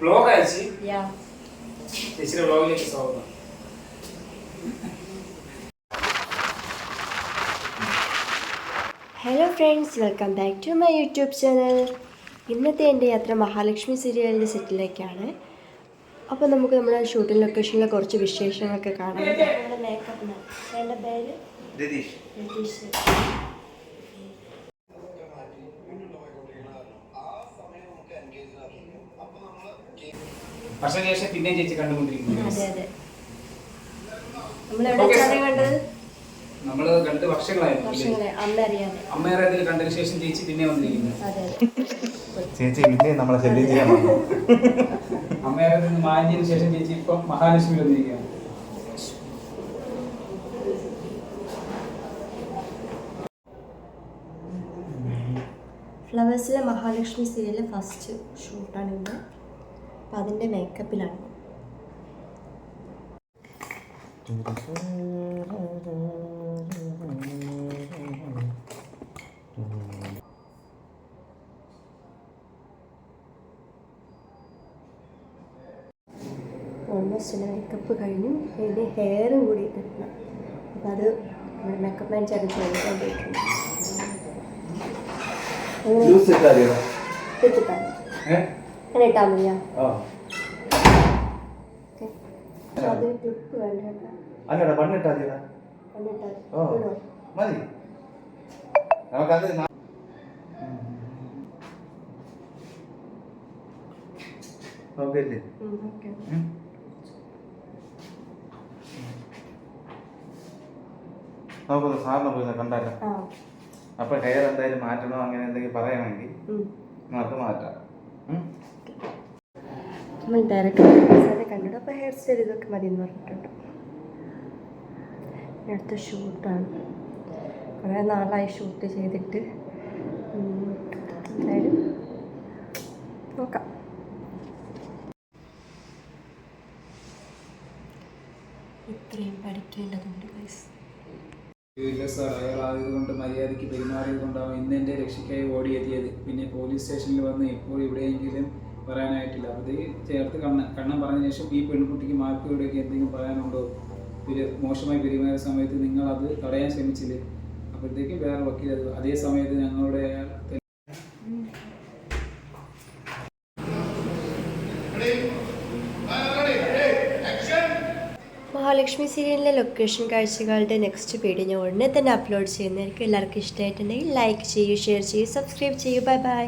Vlog അയച്ച് യാ ചേച്ചിയുടെ വ്ലോഗിലേക്ക് സ്വാഗതം. Hello friends welcome back to my YouTube channel ഇന്നത്തെ എന്റെ യാത്ര മഹാലക്ഷ്മി സീരിയലിന്റെ സെറ്റിലേക്കാണ് അപ്പോൾ നമുക്ക് നമ്മുടെ ഷൂട്ടിംഗ് ലൊക്കേഷനിലെ കുറച്ച് വിശേഷങ്ങളൊക്കെ കാണാം. എന്റെ പേര് രതീഷ്. രതീഷ്. വർഷശേഷം പിന്നെയും ചേച്ചി കണ്ടുകൊണ്ടിരിക്കുന്നത് നമ്മൾ രണ്ട് വർഷങ്ങളായിരുന്നു അല്ലേ? അമ്മ അറിയാതെ അമ്മേറെ ഇതിൽ കണ്ടതിന് ശേഷം ചേച്ചി പിന്നെ വന്നിരിക്കുന്നു. അതെ അതെ. ചേച്ചി പിന്നെ നമ്മളെ ശല്യം ചെയ്യാൻ വന്നു. നിന്ന് മാറ്റിയതിനു ശേഷം ചേച്ചി ഇപ്പൊ മഹാലക്ഷ്മി വന്നിരിക്കുകയാണ്. ഫ്ലവേഴ്സിലെ മഹാലക്ഷ്മി സീരിയലിലെ ഫസ്റ്റ് ഷൂട്ടാണ് ഇന്ന്. അപ്പം അതിന്റെ മേക്കപ്പിലാണ് ഓൾമോസ്റ്റ് എന്റെ മേക്കപ്പ് കഴിഞ്ഞു. ഇനി ഹെയറും കൂടി കിട്ടണം അപ്പം അത് നമ്മുടെ മേക്കപ്പ് മാൻ ചേട്ടൻ ചോദിക്കാൻ പോയിട്ടുണ്ട് അങ്ങനെ ഇട്ടാൽ മതിയാ ആ. ഓക്കെ. അത് ക്ലിപ്പ് വേണ്ട കേട്ടോ. അല്ലടാ പണ്ണിട്ടാ മതിയോ? എന്നിട്ടാൽ ഓ ഇടോ മതി. നമുക്കത് ഓക്കെ അല്ലേ. നമുക്കൊന്ന് സാറിനെ പോയി കണ്ടാലോ? അപ്പൊ ഹെയർ എന്തായാലും മാറ്റണോ അങ്ങനെ എന്തെങ്കിലും പറയണമെങ്കിൽ. നമുക്ക് മാറ്റാം? നമ്മൾ ഡയറക്റ്റ് സാറെ കണ്ടിട്ട് അപ്പോൾ ഹെയർ സ്റ്റൈൽ ഇതൊക്കെ മതി എന്ന് പറഞ്ഞിട്ടുണ്ട് അടുത്ത ഷൂട്ടാണ് കുറേ നാളായി ഷൂട്ട് ചെയ്തിട്ട്. എന്തായാലും നോക്കാം. ഇത്രയും പഠിക്കേണ്ടതുണ്ട് ഗൈസ് അയാൾ ആയതുകൊണ്ട് മര്യാദയ്ക്ക് പെരുമാറിയത് കൊണ്ടാവും ഇന്ന് എന്റെ രക്ഷയ്ക്കായി ഓടിയെത്തിയത്. പിന്നെ പോലീസ് സ്റ്റേഷനിൽ വന്ന് ഇപ്പോൾ എവിടെയെങ്കിലും പറയാനായിട്ടില്ല. അത് ചേർത്ത് കണ്ണ കണ്ണം പറഞ്ഞ ശേഷം ഈ പെൺകുട്ടിക്ക് മാർക്ക് ഇവിടെയൊക്കെ എന്തെങ്കിലും പറയാനുണ്ടോ? മോശമായി പെരുമാറിയ സമയത്ത് നിങ്ങൾ അത് തടയാൻ ശ്രമിച്ചില്ലേ? അപ്പോഴത്തേക്കും വേറെ വക്കീൽ അതേ സമയത്ത് ഞങ്ങളുടെ മഹാലക്ഷ്മി സീരിയലിലെ ലൊക്കേഷൻ കാഴ്ചകളുടെ നെക്സ്റ്റ് വീഡിയോ ഞാൻ ഉടനെ തന്നെ അപ്ലോഡ് ചെയ്യുന്നതായിരിക്കും. എല്ലാവർക്കും ഇഷ്ടമായിട്ടുണ്ടെങ്കിൽ ലൈക്ക് ചെയ്യൂ ഷെയർ ചെയ്യൂ സബ്സ്ക്രൈബ് ചെയ്യൂ. Bye bye